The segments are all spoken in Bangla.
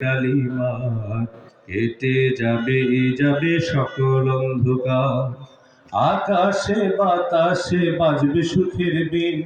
কালিমা কেটে যাবে যাবে সকল অন্ধকার। আকাশে বাতাসে বাজবে সুখের বিন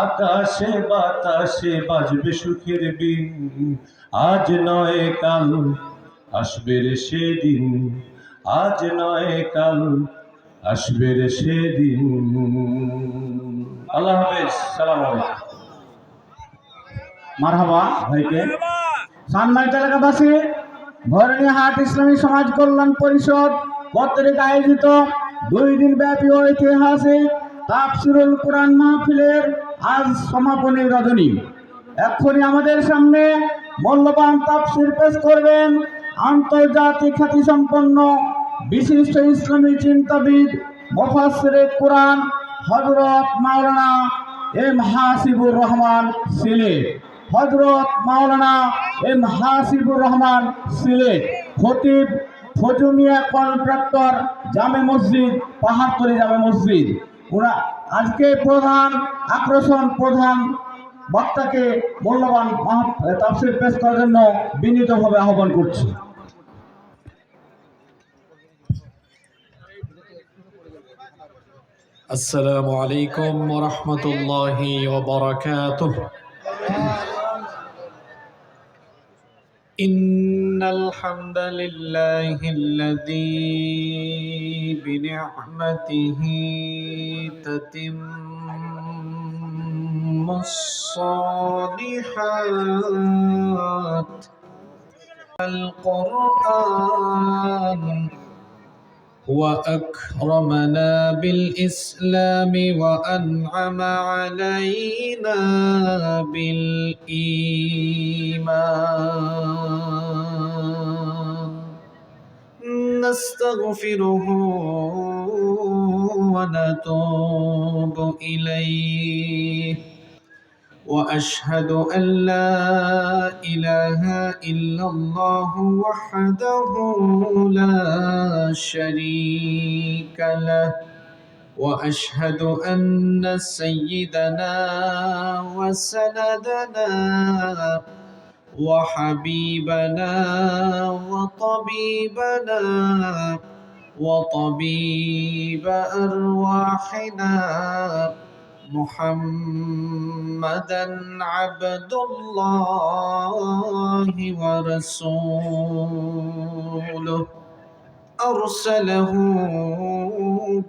আকাশে বাতাসে বাজবে সুখের বিন আজ নয় কাল আসবে রে সেদিন। আজ নয় কাল আসবে রে সেদিন। আল্লাহ হাফেজ সালাম আলাইকুম। মারহাবা। ভাইকে? সম্মানিত এলাকাবাসী ভরণীহাট ইসলামী সমাজ কল্যাণ পরিষদ কর্তৃক আয়োজিত দুই দিন ব্যাপী ঐতিহাসিক তাফসিরুল কোরআন মাহফিলের আজ সমাপনী রজনী। এক্ষুনি আমাদের সামনে মূল্যবান তাফসির পেশ করবেন আন্তর্জাতিক খ্যাতি সম্পন্ন বিশিষ্ট ইসলামী চিন্তাবিদ মুফাসসিরে কোরআন হযরত মাওলানা এম হাসিবুর রহমান সিলেট হজরত মাওলানা এম হাসিবুর রহমান সিলেট খতিব ফজুমিয়া কন্ট্রাক্টর জামে মসজিদ, পাহাড়তলি জামে মসজিদ। ওরা আজকে প্রধান আকর্ষণ প্রধান বক্তাকে মূল্যবান তাফসির পেশ করার জন্য বিনীতভাবে আহ্বান করছি। আসসালামু আলাইকুম ওয়া রাহমাতুল্লাহি ওয়া বারাকাতুহু। إن الحمد لله الذي بنعمته تتم الصالحات القرآن وأكرمنا بالإسلام وأنعم علينا بالإيمان. نستغفره ونتوب إليه. وأشهد أن لا إله إلا الله وحده لا شريك له. وأشهد أن سيدنا وسندنا وحبيبنا وطبيبنا وطبيب أرواحنا محمدا عبد الله ورسوله. أرسله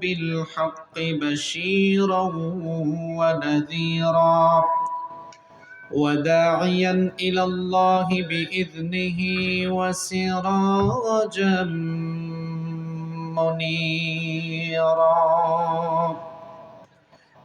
بالحق بشيرا ونذيرا وداعيا إلى الله بإذنه وسراجا منيرا.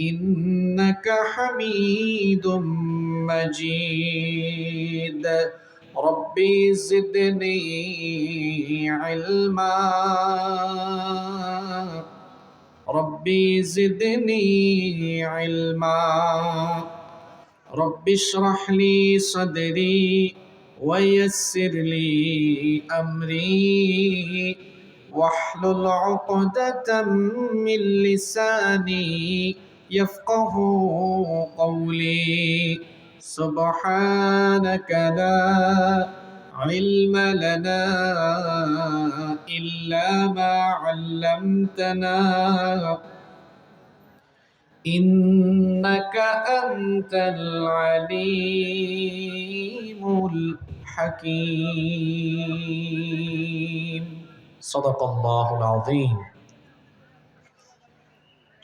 إنك حميد مجيد. ربي زدني علما. ربي زدني علما. رب اشرح لي صدري ويسر لي أمري. واحلل عقدة من لساني يفقه قولي. سبحانك لا علم لنا إلا ما علمتنا. إنك أنت العليم الحكيم. صدق الله العظيم.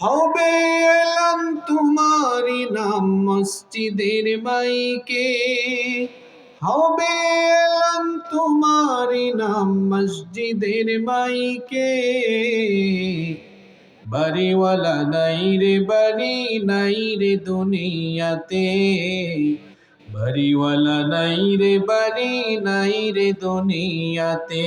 হবে এলাম তোমারই নাম মসজিদের মাইকে। হবে এলাম তোমারই নাম মসজিদের মাইকে। বাড়িওয়ালা নাই রে, বাড়ি নাই রে দুনিয়াতে। বাড়িওয়ালা নাই রে, বাড়ি নাই রে দুনিয়াতে।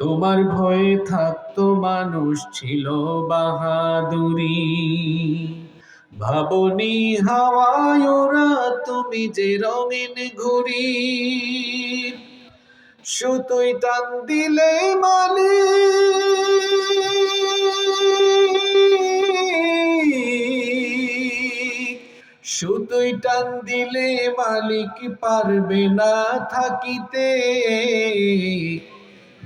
তোমার ভয়ে থাকতো মানুষ ছিল বাহাদুরি। ভাবনি হাওয়ায় ওরা তুমি যে রঙিন ঘুরি সুতোই টান দিলে মানে। সুতোই টান দিলে মালিক পারবে না থাকিতে।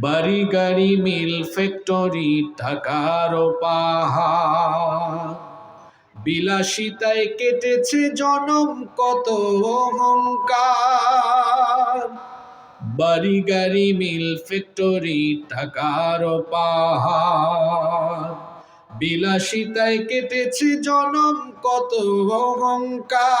বাড়ি গাড়ি, মিল ফ্যাক্টরি টাকার বিলাসিতায় কেটেছে জনম কত অহংকার। বাড়ি গাড়ি, মিল ফ্যাক্টরি টাকার বিলাসিতায় কেটেছে জনম কত অহংকার।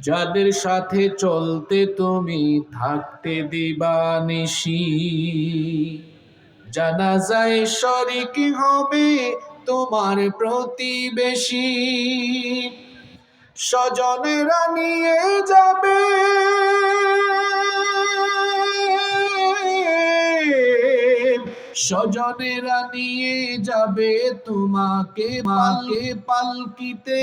যাদের সাথে চলতে তুমি থাকতে দিবানিশি জানা যায় শরিক হবে তোমার প্রতিবেশী। স্বজনেরা নিয়ে যাবে। স্বজনেরা নিয়ে যাবে তোমাকে, মাকে পালকিতে।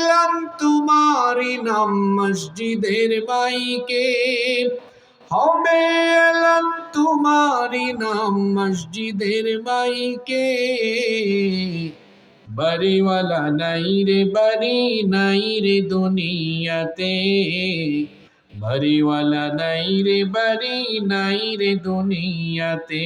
এলাম তোমারই নাম মসজিদের মাইকে। হবে এলাম তোমারই নাম মসজিদের মাইকে। বাড়িওয়ালা নাই রে, বাড়ি নাই রে দুনিয়াতে। বাড়িওয়ালা নাই রে, বাড়ি নাই রে দুনিয়াতে।